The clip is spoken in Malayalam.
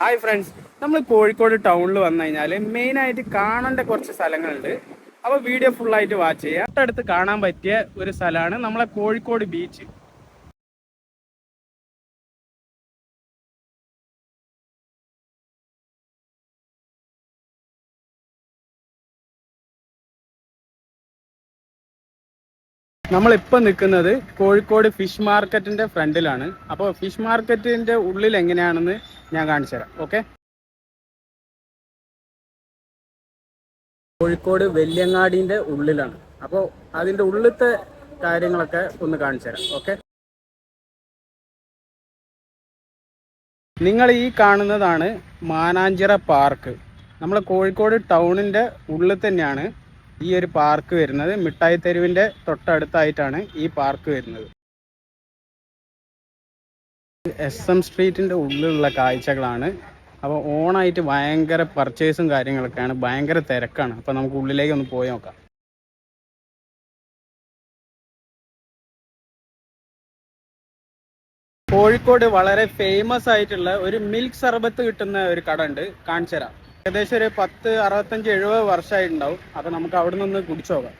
ഹായ് ഫ്രണ്ട്സ് നമ്മൾ കോഴിക്കോട് ടൗണിൽ വന്നു കഴിഞ്ഞാൽ മെയിനായിട്ട് കാണേണ്ട കുറച്ച് സ്ഥലങ്ങളുണ്ട്. അപ്പോൾ വീഡിയോ ഫുള്ളായിട്ട് വാച്ച് ചെയ്യുക അടുത്ത് കാണാൻ പറ്റിയ ഒരു സ്ഥലമാണ് നമ്മളെ കോഴിക്കോട് ബീച്ച് നമ്മളിപ്പോൾ നിൽക്കുന്നത് കോഴിക്കോട് ഫിഷ് മാർക്കറ്റിന്റെ ഫ്രണ്ടിലാണ്. അപ്പോൾ ഫിഷ് മാർക്കറ്റിന്റെ ഉള്ളിൽ എങ്ങനെയാണെന്ന് ഞാൻ കാണിച്ചു തരാം. ഓക്കെ? കോഴിക്കോട് വെല്യങ്ങാടിന്റെ ഉള്ളിലാണ്. അപ്പോൾ അതിന്റെ ഉള്ളിലത്തെ കാര്യങ്ങളൊക്കെ ഒന്ന് കാണിച്ചു തരാം. ഓക്കെ? നിങ്ങൾ ഈ കാണുന്നതാണ് മാനാഞ്ചിറ പാർക്ക്. നമ്മൾ കോഴിക്കോട് ടൗണിന്റെ ഉള്ളിൽ തന്നെയാണ്. ഈ ഒരു പാർക്ക് വരുന്നത് മിഠായി തെരുവിന്റെ തൊട്ടടുത്തായിട്ടാണ് ഈ പാർക്ക് വരുന്നത്. എസ് എം സ്ട്രീറ്റിന്റെ ഉള്ളിലുള്ള കാഴ്ചകളാണ്. അപ്പോൾ ഓണായിട്ട് ഭയങ്കര പർച്ചേസും കാര്യങ്ങളൊക്കെയാണ്. ഭയങ്കര തിരക്കാണ്. അപ്പോൾ നമുക്ക് ഉള്ളിലേക്ക് ഒന്ന് പോയി നോക്കാം. കോഴിക്കോട് വളരെ ഫേമസ് ആയിട്ടുള്ള ഒരു മിൽക്ക് സർബത്ത് കിട്ടുന്ന ഒരു കട ഉണ്ട്. കാണിച്ചു തരാം ഏകദേശം ഒരു പത്ത് അറുപത്തഞ്ച് എഴുപത് വർഷമായിട്ടുണ്ടാവും. അപ്പോൾ നമുക്ക് അവിടെ നിന്ന് കുടിച്ചു നോക്കാം.